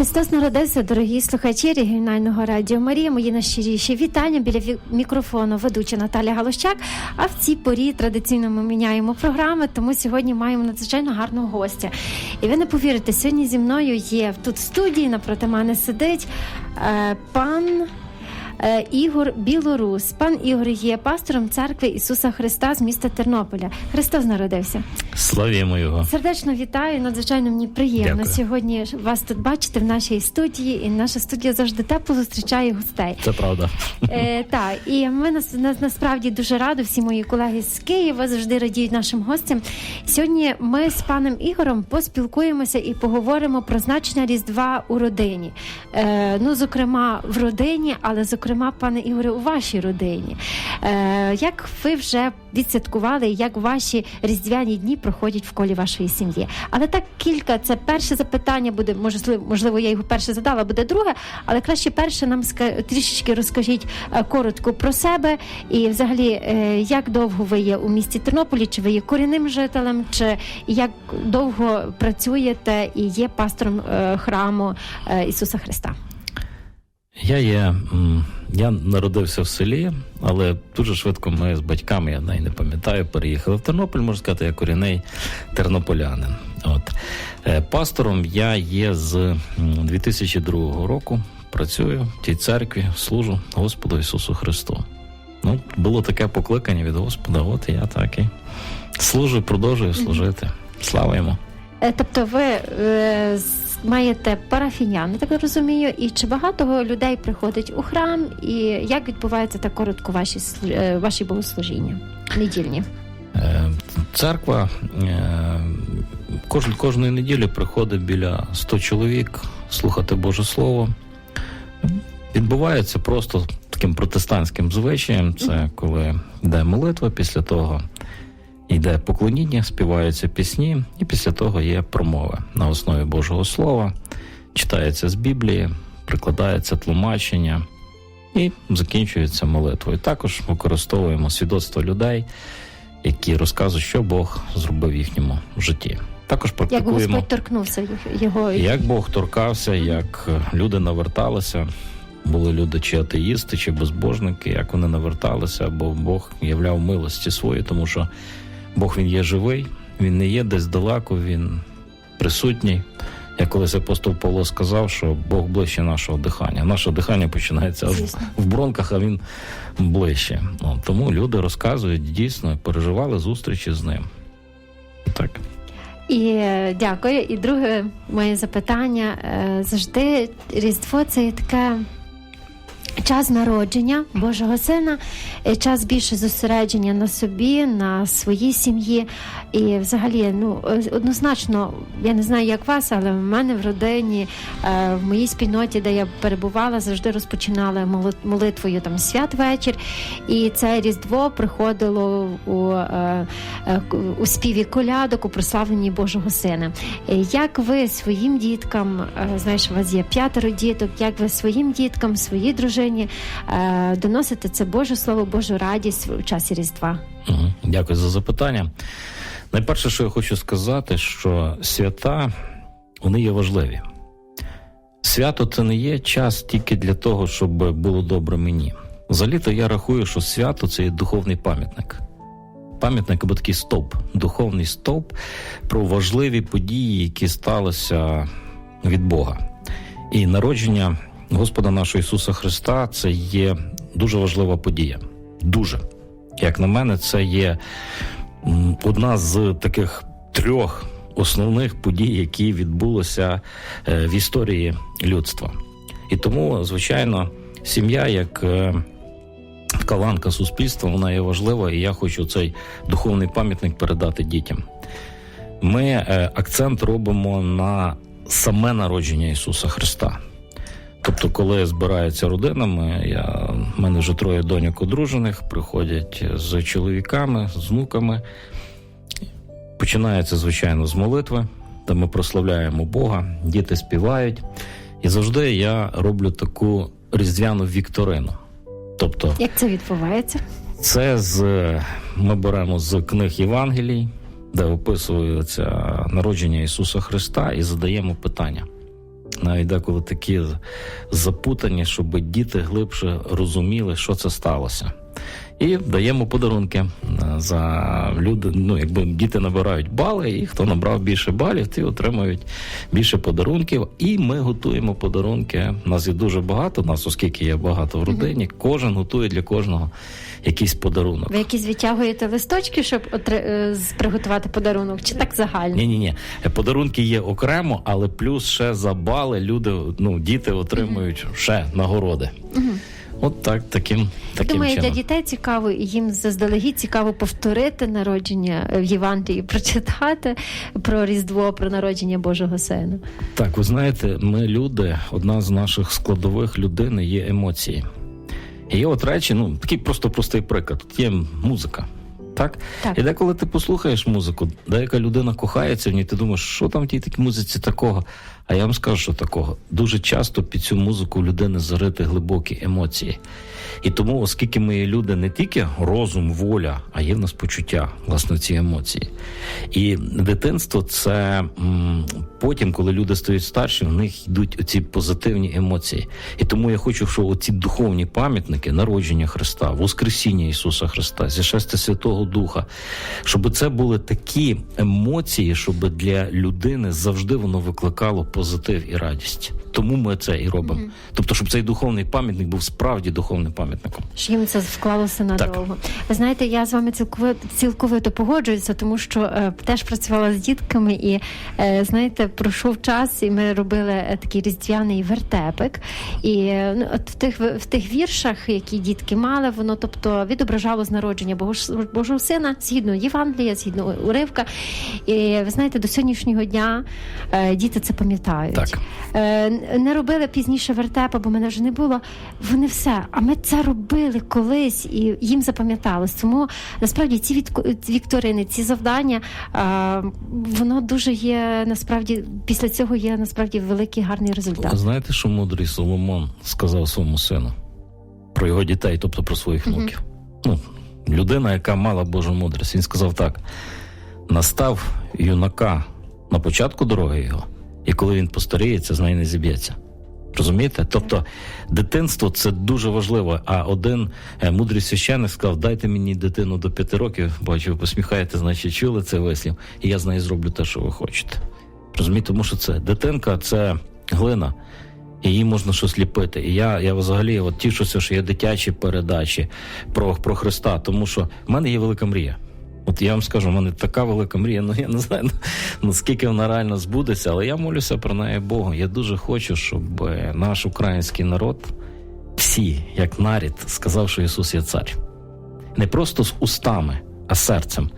Христос народився, дорогі слухачі регіонального радіо Марія. Мої найщиріші вітання біля мікрофону ведуча Наталя Галущак. А в цій порі традиційно ми міняємо програми, тому сьогодні маємо надзвичайно гарного гостя. І ви не повірите, сьогодні зі мною є тут в студії, напроти мене сидить е, пан. Е, Ігор Білорус. Пан Ігор є пастором церкви Ісуса Христа з міста Тернополя. Христос народився. Славімо його. Сердечно вітаю. Надзвичайно мені приємно Дякую. сьогодні вас тут бачити в нашій студії. І наша студія завжди тепло зустрічає гостей. Це правда. Е, так, і ми нас, нас насправді дуже раді. Всі мої колеги з Києва завжди радіють нашим гостям. Сьогодні ми з паном Ігорем поспілкуємося і поговоримо про значення Різдва у родині. Е, ну, зокрема, в родині, але зокрема, пане Ігоре, у вашій родині. Е, як ви вже відсвяткували, як ваші різдвяні дні проходять в колі вашої сім'ї? Але так кілька. Це перше запитання буде, можливо, можливо, я його перше задала, буде друге, але краще перше нам трішечки розкажіть е, коротко про себе і взагалі, е, як довго ви є у місті Тернополі, чи ви є корінним жителем, чи як довго працюєте і є пастором храму Ісуса Христа? Я є. Я народився в селі, але дуже швидко ми з батьками, я навіть не пам'ятаю, переїхали в Тернопіль, можна сказати, я корінний тернополянин. От. Е, Пастором я є з 2002 року. Працюю в тій церкві, служу Господу Ісусу Христу. Ну, було таке покликання від Господа, от я так і служу, продовжую служити. Слава йому. Е, Тобто ви е, з- маєте парафінян, я так розумію, і чи багато людей приходить у храм, і як відбувається так коротко ваші е, ваші богослужіння недільні? Е, Церква е, кожен, кожної неділі приходить біля 100 чоловік слухати Боже Слово. Відбувається просто таким протестантським звичаєм. Це коли йде молитва, після того йде поклоніння, співаються пісні, і після того є промови на основі Божого Слова, читається з Біблії, прикладається тлумачення і закінчується молитвою. Також використовуємо свідоцтво людей які розказують, що Бог зробив в їхньому житті. Також Як Господь торкнувся його як Бог торкався, як люди наверталися. Були люди чи атеїсти, чи безбожники, як вони наверталися, бо Бог являв милості свої, тому що Бог він є живий, він не є десь далеко, він присутній. Як колись апостол Павло сказав, що Бог ближче нашого дихання. Наше дихання починається в бронках, а він ближче. Тому люди розказують дійсно, переживали зустрічі з ним. Так. І е, дякую. І друге моє запитання е, завжди Різдво це є таке. Час народження Божого Сина, е, час більше зосередження на собі, на своїй сім'ї. І взагалі, ну е, однозначно, я не знаю, як вас, але в мене в родині, е, в моїй спільноті, де я перебувала, завжди розпочинали молитвою там святвечір. І це Різдво приходило у, у співі колядок, у прославленні Божого Сина. Як ви своїм діткам, знаєш, у вас є п'ятеро діток, як ви своїм діткам, своїй дружині е, доносите це Боже Слово, Божу радість у часі Різдва? Дякую за запитання. Найперше, що я хочу сказати, що свята вони є важливі. Свято це не є час тільки для того, щоб було добре мені. Взагалі-то я рахую, що свято це є духовний пам'ятник. Пам'ятник або такий стовп, духовний стовп про важливі події, які сталися від Бога. І народження Господа нашого Ісуса Христа це є дуже важлива подія. Дуже. Як на мене, це є одна з таких трьох основних подій, які відбулися е, в історії людства. І тому, звичайно, сім'я як е, така ланка суспільства, вона є важлива, і я хочу цей духовний пам'ятник передати дітям. Ми е, акцент робимо на саме народження Ісуса Христа. Тобто, коли збираються родинами, я, в мене вже троє доньок одружених, приходять з чоловіками, з внуками. Починається, звичайно, з молитви, де ми прославляємо Бога, діти співають. І завжди я роблю таку різдвяну вікторину. Тобто, Як це відбувається? це з ми беремо з книг Євангелій, де описується народження Ісуса Христа, і задаємо питання. Навіть деколи такі запутані, щоб діти глибше розуміли, що це сталося. І даємо подарунки е, за люди. Ну, якби діти набирають бали, і хто набрав більше балів, ті отримують більше подарунків. І ми готуємо подарунки. Нас є дуже багато. Нас, оскільки є багато в родині, кожен готує для кожного якийсь подарунок. Ви якісь відтягуєте листочки, щоб отри... е, приготувати подарунок, чи так загально? Ні, ні, ні. Подарунки є окремо, але плюс ще за бали люди, ну діти отримують ще нагороди. От так, таким, таким Думаю, чином. для дітей цікаво, і їм заздалегідь цікаво повторити народження в Євангелії, прочитати про Різдво, про народження Божого Сина. Так, ви знаєте, ми люди, одна з наших складових людини є емоції. І є от речі, ну такий просто простий приклад. Тут є музика. Так? Так. І деколи ти послухаєш музику, деяка людина кохається в ній, ти думаєш, що там в тій такій музиці такого. А я вам скажу, що такого. Дуже часто під цю музику у людини зарити глибокі емоції. І тому, оскільки ми є люди не тільки розум, воля, а є в нас почуття, власне, ці емоції. І дитинство це потім, коли люди стають старші, в них йдуть оці позитивні емоції. І тому я хочу, щоб оці духовні пам'ятники народження Христа, Воскресіння Ісуса Христа, зішестя Святого Духа, щоб це були такі емоції, щоб для людини завжди воно викликало позитив і радість. Тому ми це і робимо. Тобто, щоб цей духовний пам'ятник був справді духовним пам'ятником. що їм це вклалося надовго. Ви знаєте, я з вами цілковито, цілковито погоджуюся, тому що е, теж працювала з дітками, і е, знаєте, пройшов час, і ми робили е, такий різдвяний вертепик. І е, ну, от в тих в тих віршах, які дітки мали, воно тобто відображало з народження Бого, Божого сина згідно Євангелія, згідно уривка. І ви знаєте, до сьогоднішнього дня е, діти це пам'ятають. Так. Не робили пізніше вертепа, бо мене вже не було. Вони все. А ми це робили колись і їм запам'яталось. Тому насправді ці вікторини, ці завдання, воно дуже є насправді після цього є насправді великий гарний результат. Знаєте, що мудрий Соломон сказав своєму сину про його дітей, тобто про своїх внуків? Ну, людина, яка мала Божу мудрість. Він сказав так: настав юнака на початку дороги його, і коли він постаріється, з неї не зіб'ється. Розумієте? Тобто дитинство це дуже важливо. А один е, мудрий священник сказав: дайте мені дитину до п'яти років, бачу, ви посміхаєте, значить чули це вислів, і я з нею зроблю те, що ви хочете. Розумієте, тому що це дитинка, це глина. І їй можна щось ліпити. І я, я взагалі от тішуся, що є дитячі передачі про, про Христа, тому що в мене є велика мрія. От я вам скажу, в мене така велика мрія, ну я не знаю наскільки вона реально збудеться, але я молюся про неї Богу. Я дуже хочу, щоб е, наш український народ, всі, як нарід, сказав, що Ісус є цар. Не просто з устами, а серцем.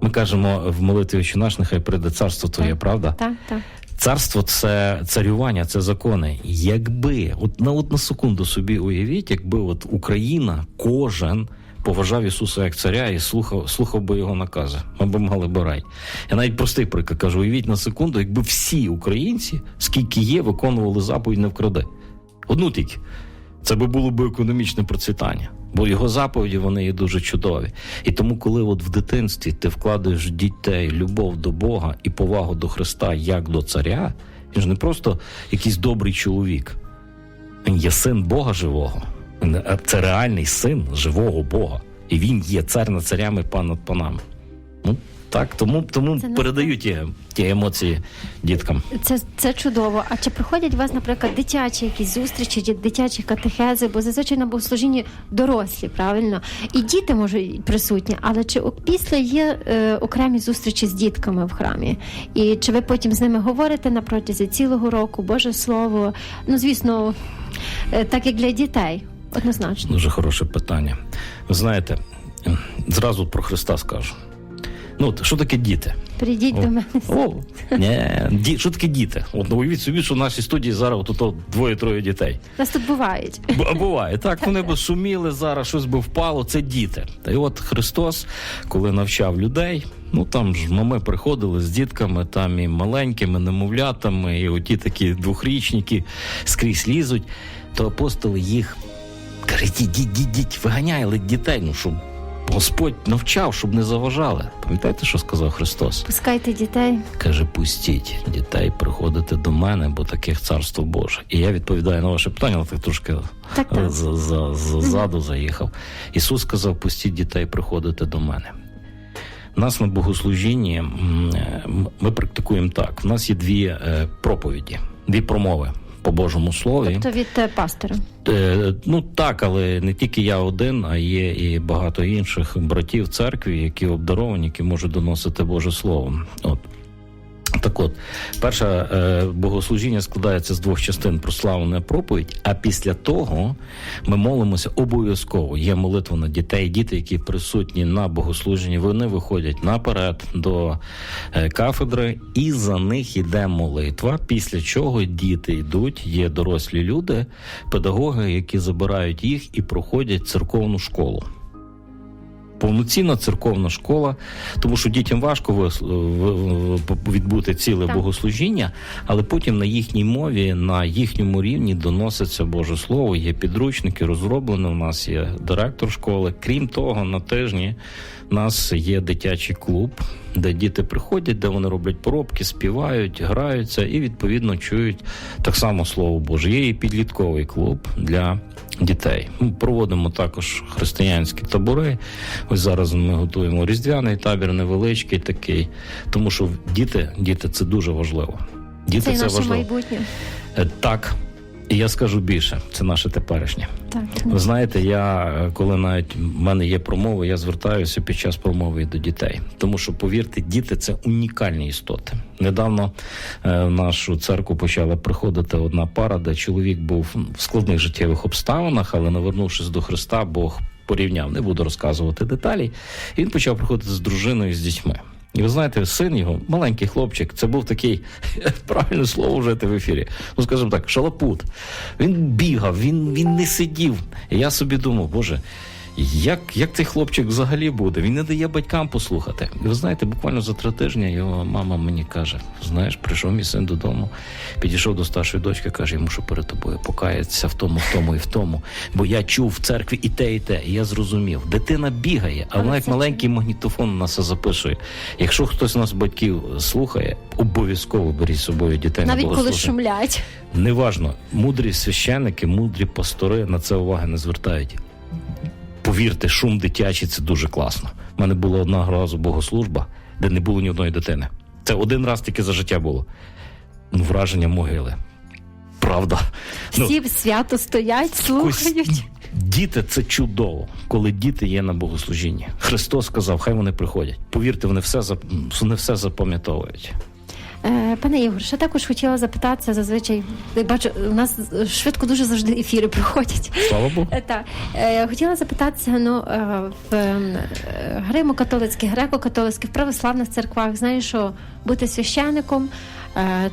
Ми кажемо в молитві «Отче наш, нехай прийде царство Твоє, Так. правда? Так, так. Царство це царювання, це закони. Якби от на от на секунду собі уявіть, якби от Україна, кожен поважав Ісуса як царя і слухав, слухав би його накази, ми б мали би рай. Я навіть простий приклад кажу: уявіть на секунду, якби всі українці, скільки є, виконували заповідь не вкради. Одну тільки. Це би було б економічне процвітання. Бо його заповіді вони є дуже чудові. І тому, коли от в дитинстві ти вкладаєш в дітей любов до Бога і повагу до Христа як до царя, він ж не просто якийсь добрий чоловік. Він є син Бога живого. Е, Це реальний син живого Бога. І він є цар над царями, пан над панами. Ну так, тому, тому Це передаю ті, ті емоції діткам. Це, це чудово. А чи приходять у вас, наприклад, дитячі якісь зустрічі, дитячі катехези, бо зазвичай на богослужінні дорослі, правильно? І діти можуть присутні, але чи після є е, окремі зустрічі з дітками в храмі? І чи ви потім з ними говорите на протязі цілого року, Боже Слово? Ну, звісно, е, так як для дітей, однозначно. Дуже хороше питання. Ви знаєте, зразу про Христа скажу. Ну, що таке діти? Прийдіть О. до мене. О, ні, що таке діти? От ну, уявіть собі, що в нашій студії зараз ото двоє-троє дітей. Нас тут бувають. Б- буває, так вони б шуміли зараз, щось би впало. Це діти. Та й от Христос, коли навчав людей, ну там ж мами приходили з дітками, там і маленькими, немовлятами, і оті такі двохрічники скрізь лізуть, то апостоли їх кажуть, ідіть, ідіть, ідіть, виганяли дітей, ну щоб Господь навчав, щоб не заважали. Пам'ятаєте, що сказав Христос? Пускайте дітей. Каже, пустіть дітей приходити до мене, бо таких царство Боже. І я відповідаю на ваше питання, але так трошки Так, так. з- з- з- ззаду заїхав. Ісус сказав: пустіть дітей приходити до мене. Нас на богослужінні е, ми практикуємо так: у нас є дві е, проповіді, дві промови по Божому Слові. Тобто від е, пастора. Е, Ну так, але не тільки я один, а є і багато інших братів церкві, які обдаровані, які можуть доносити Боже Слово. От. Так от, перше е, богослужіння складається з двох частин прославлена проповідь, а після того ми молимося обов'язково. Є молитва на дітей, діти, які присутні на богослуженні, вони виходять наперед до е, кафедри, і за них йде молитва. Після чого діти йдуть, є дорослі люди, педагоги, які забирають їх і проходять церковну школу. Повноцінна церковна школа, тому що дітям важко відбути ціле Так. богослужіння, але потім на їхній мові, на їхньому рівні доноситься Боже Слово. Є підручники, розроблені. У нас є директор школи. Крім того, на тижні у нас є дитячий клуб, де діти приходять, де вони роблять поробки, співають, граються і відповідно чують так само слово Боже. Є і підлітковий клуб для дітей. Ми проводимо також християнські табори. Ось зараз ми готуємо різдвяний табір, невеличкий такий, тому що діти, діти це дуже важливо. Діти Це, це, наше важливо. майбутнє. Е, Так. І я скажу більше, це наше теперішнє. Так. Ви знаєте, я коли навіть в мене є промови, я звертаюся під час промови до дітей. Тому що, повірте, діти це унікальні істоти. Недавно е, в нашу церкву почала приходити одна пара, де чоловік був в складних життєвих обставинах, але навернувшись до Христа, Бог порівняв, не буду розказувати деталі. І він почав приходити з дружиною і з дітьми. І ви знаєте, син його, маленький хлопчик, це був такий правильне слово вжити в ефірі. Ну, скажімо так, шалапут. Він бігав, він, він не сидів. І я собі думав, боже, як, як цей хлопчик взагалі буде? Він не дає батькам послухати. І ви знаєте, буквально за три тижні його мама мені каже: знаєш, прийшов мій син додому, підійшов до старшої дочки, каже, я мушу перед тобою покаятися в тому, в тому і в тому. Бо я чув в церкві і те, і те. І я зрозумів, дитина бігає, а вона як маленький магнітофон на все записує. Якщо хтось з нас батьків слухає, обов'язково беріть з собою дітей на Навіть коли шумлять. Неважно, мудрі священники, мудрі пастори на це уваги не звертають. Повірте, шум дитячий це дуже класно. У мене була одна разу богослужба, де не було ні одної дитини. Це один раз тільки за життя було. Ну, враження могили. Правда. Ну, Всі свято стоять, слухають. Діти це чудово, коли діти є на богослужінні. Христос сказав, хай вони приходять. Повірте, вони все вони все запам'ятовують. Е, Пане Ігор, ще також хотіла запитатися зазвичай. Бачу, у нас швидко дуже завжди ефіри проходять. Слава Богу. Е, Так, Е, хотіла запитатися, ну в гримо-католицьких, греко-католицьких, православних церквах, знаю, що бути священником,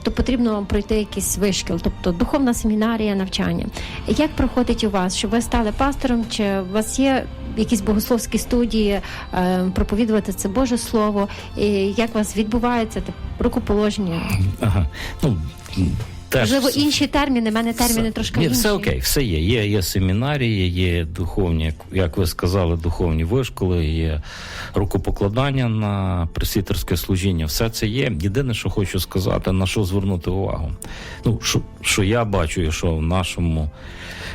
то потрібно пройти якийсь вишкіл, тобто духовна семінарія, навчання. Як проходить у вас, щоб ви стали пастором? Чи у вас є якісь богословські студії, е, проповідувати це Боже Слово? І як у вас відбувається рукоположення? Ага. Ну, теж Можливо, інші терміни, в мене терміни все, трошки Ні, інші. все окей, все є. Є, є семінарії, є духовні, як- як ви сказали, духовні вишколи, є рукопокладання на пресвітерське служіння. Все це є. Єдине, що хочу сказати, на що звернути увагу. Ну, що, що я бачу, і що в нашому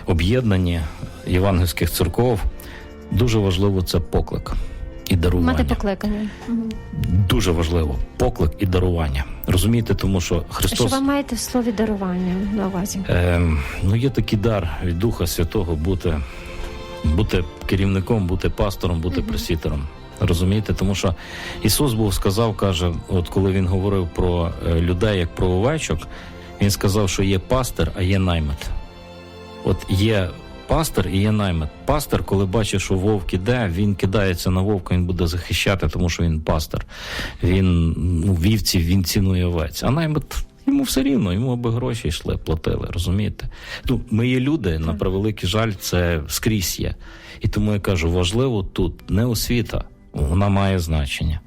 об'єднанні євангельських церков дуже важливо це поклик і дарування. Мати покликання. Дуже важливо поклик і дарування. Розумієте, тому що Що Христос ви маєте в слові дарування на увазі? Ем, ну, є такий дар від Духа Святого бути, бути керівником, бути пастором, бути Мгм. пресвітером. Розумієте? Тому що Ісус був сказав, каже, от коли він говорив про е, людей як про овечок, він сказав, що є пастир, а є наймит. От є пастир і є наймит. Пастир, коли бачить, що вовк іде, він кидається на вовка, він буде захищати, тому що він пастир. Він ну, вівці, він цінує овець. А наймит йому все рівно, йому аби гроші йшли, платили, розумієте? Ну, ми є люди, на превеликий жаль, це скрізь є. І тому я кажу, важливо тут не освіта, вона має значення.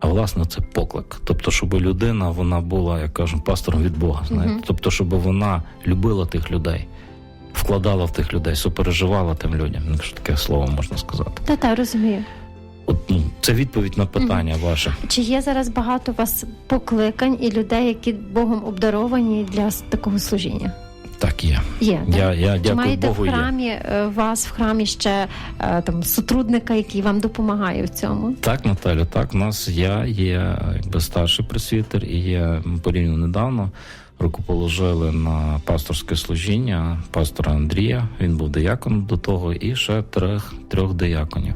А власне це поклик. Тобто, щоб людина вона була, як кажуть, пастором від Бога. Знаєте? Тобто, щоб вона любила тих людей, вкладала в тих людей, супереживала тим людям, якщо таке слово можна сказати. Та та розумію. От ну, це відповідь на питання ваше. Чи є зараз багато у вас покликань і людей, які Богом обдаровані для такого служіння? Так є. Є так? Я, я дякую маєте Богу. в храмі е, у вас в храмі ще е, там сотрудника, який вам допомагає в цьому? Так, Наталю, так, у нас я є якби старший пресвітер, і є порівняно недавно. Руку положили на пасторське служіння пастора Андрія. Він був деяконом до того, і ще трьох, трьох дияконів.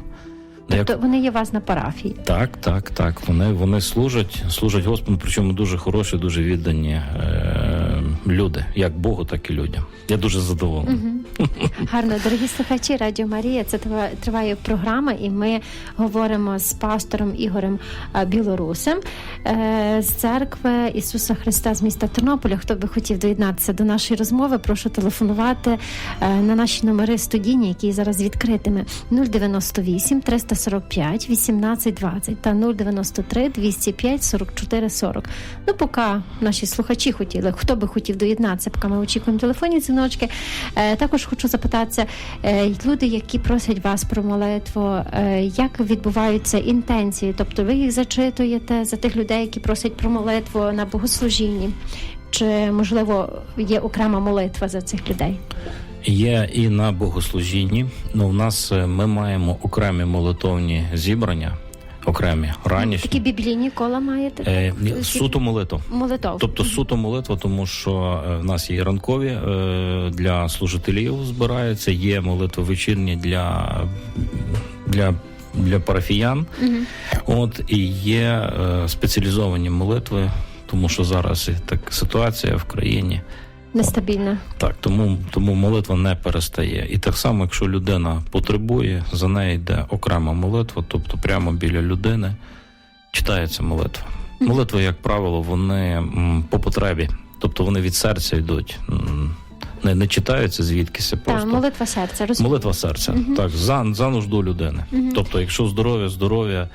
Диак- Тобто вони є у вас на парафії. Так, так, так. Вони, вони служать, служать Господу, причому дуже хороші, дуже віддані е- люди, як Богу, так і людям. Я дуже задоволений. Гарно, дорогі слухачі, Радіо Марія. Це триває програма, і ми говоримо з пастором Ігорем е, Білорусем е, з церкви Ісуса Христа з міста Тернополя. Хто би хотів доєднатися до нашої розмови, прошу телефонувати е, на наші номери студійні, які зараз відкритими 098 345 18 20 та 093 205 44 40. Ну, поки наші слухачі хотіли, хто би хотів доєднатися, поки ми очікуємо телефонні дзвіночки. Е, також хочу запитатися, е, люди, які просять вас про молитву, е, як відбуваються інтенції? Тобто ви їх зачитуєте за тих людей, які просять про молитву на богослужінні? Чи можливо є окрема молитва за цих людей? Є і на богослужінні. Ну, у нас ми маємо окремі молитовні зібрання, окремі ранішні. Такі біблійні кола маєте? Е, ні, суто молитва. Молитов. Тобто суто молитва, тому що е, в нас є ранкові е, для служителів збираються, є молитви вечірні для, для, для парафіян. Мгм. От і є е, спеціалізовані молитви, тому що зараз і так ситуація в країні. Нестабільна. Так, тому, тому молитва не перестає. І так само, якщо людина потребує, за нею йде окрема молитва, тобто прямо біля людини читається молитва. Молитви, як правило, вони по потребі, тобто вони від серця йдуть. Не, не читаються просто. Так, молитва серця. розумію. молитва серця. Так, за, за нужду людини. Тобто, якщо здоров'я, здоров'я,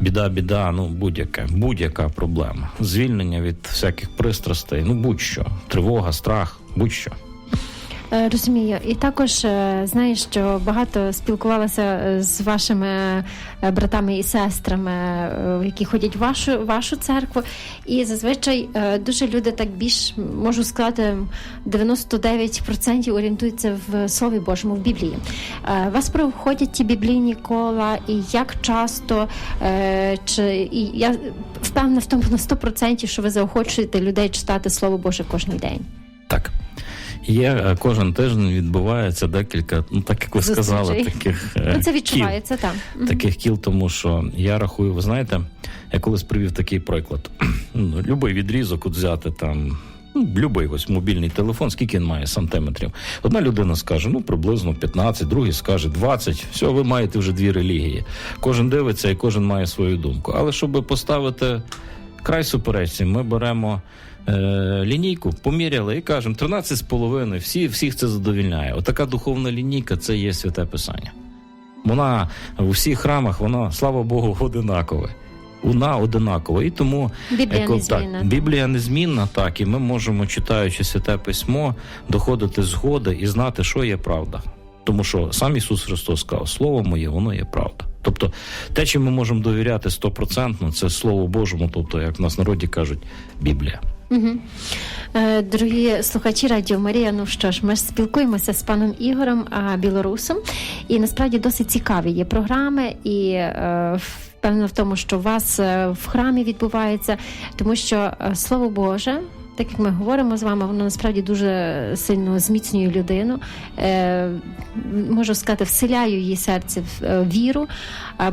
біда, біда, ну будь-яка, будь-яка проблема. Звільнення від всяких пристрастей, ну будь-що, тривога, страх, будь-що. Е, Розумію, і також е, знаєш, що багато спілкувалася е, з вашими братами і сестрами, які ходять в вашу вашу церкву. І зазвичай дуже люди так більш можу сказати, 99% орієнтуються в Слові Божому в Біблії. Вас проходять ті біблійні кола, і як часто чи і я впевнена в тому на 100%, що ви заохочуєте людей читати Слово Боже кожен день. Так. Є е, кожен тиждень відбувається декілька, ну так як ви Зустрічей. сказали, таких е, Ну, це кіл. відчувається там. Таких кіл, тому що я рахую, ви знаєте, я колись привів такий приклад. Ну, Любий відрізок от взяти там. Ну, любий ось мобільний телефон, скільки він має сантиметрів. Одна людина скаже, ну приблизно 15, другий скаже 20. Все, ви маєте вже дві релігії. Кожен дивиться і кожен має свою думку. Але щоб поставити край суперечці, ми беремо е, лінійку, поміряли і кажемо 13 з половиною, всі, всіх це задовільняє. Отака духовна лінійка це є святе писання. Вона в усіх храмах, вона, слава Богу, одинакова. Вона одинакова. І тому Біблія Еко- незмінна. Так, Біблія незмінна, так, і ми можемо, читаючи святе письмо, доходити згоди і знати, що є правда. Тому що сам Ісус Христос сказав, Слово моє, воно є правда. Тобто, те, чим ми можемо довіряти стопроцентно, це Слово Божому, тобто, як в нас народі кажуть, Біблія. Угу. Дорогі слухачі Радіо Марія, ну що ж, ми ж спілкуємося з паном Ігорем а, Білорусом, і насправді досить цікаві є програми, і е, впевнена в тому, що у вас е, в храмі відбувається, тому що е, слово Боже. Так як ми говоримо з вами, воно насправді дуже сильно зміцнює людину. Е, можу сказати, вселяю її серце в е, віру.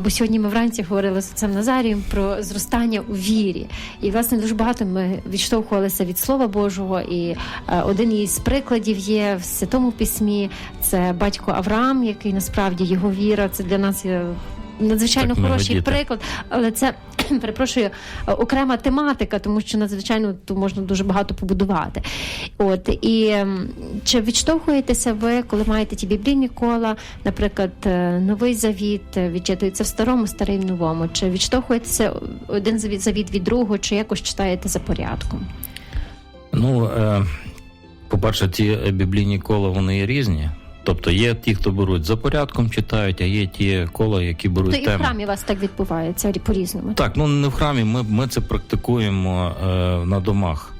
Бо сьогодні ми вранці говорили з отцем Назарієм про зростання у вірі. І власне дуже багато ми відштовхувалися від Слова Божого. І е, один із прикладів є в Святому Письмі. Це батько Авраам, який насправді його віра. Це для нас є надзвичайно Так, хороший діти. приклад, але це перепрошую окрема тематика, тому що надзвичайно тут можна дуже багато побудувати. От і чи відштовхуєтеся ви, коли маєте ті біблійні кола, наприклад, е, новий завіт е, відчитується в старому, старий в новому? Чи відштовхуєтеся один завіт від другого, чи якось читаєте за порядком? Ну, е, По-перше, ті біблійні кола вони різні. Тобто є ті, хто беруть за порядком, читають, а є ті кола, які беруть То і в храмі у вас так відбувається по-різному. Так, ну не в храмі. Ми, ми це практикуємо е, на домах.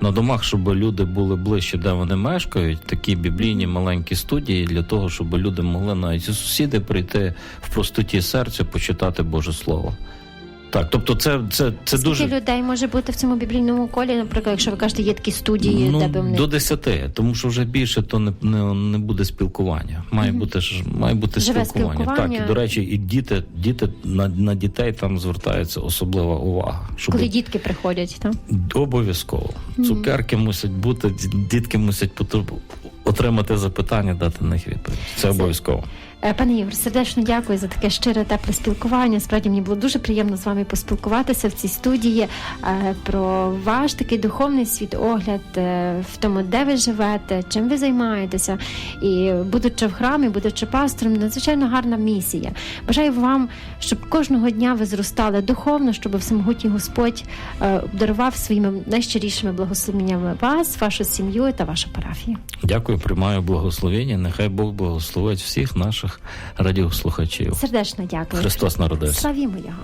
На домах, щоб люди були ближче, де вони мешкають, такі біблійні маленькі студії для того, щоб люди могли навіть сусіди прийти в простоті серця, почитати Боже Слово. Так, тобто, це, це, це Скільки дуже людей може бути в цьому біблійному колі? Наприклад, якщо ви кажете, є такі студії, ну, де би вони до 10, тому що вже більше то не, не, не буде спілкування. Має Мгм. бути ж має бути Живе спілкування. спілкування. Так, і до речі, і діти, діти на, на дітей там звертається особлива увага. Щоб коли дітки приходять, так? Обов'язково. Мгм. Цукерки мусять бути, дітки мусять потреб- отримати запитання, дати на них відповідь. Це Це- обов'язково. Е, Пане Ігор, сердечно дякую за таке щире тепле спілкування. Справді мені було дуже приємно з вами поспілкуватися в цій студії е, про ваш такий духовний світогляд е, в тому, де ви живете, чим ви займаєтеся. І будучи в храмі, будучи пастором, надзвичайно гарна місія. Бажаю вам, щоб кожного дня ви зростали духовно, щоб всемогутній Господь обдарував своїми найщирішими благословеннями вас, вашу сім'ю та вашу парафію. Дякую, приймаю благословення. Нехай Бог благословить всіх наших радіослухачів. Сердечно дякую. Христос народився. Славімо його.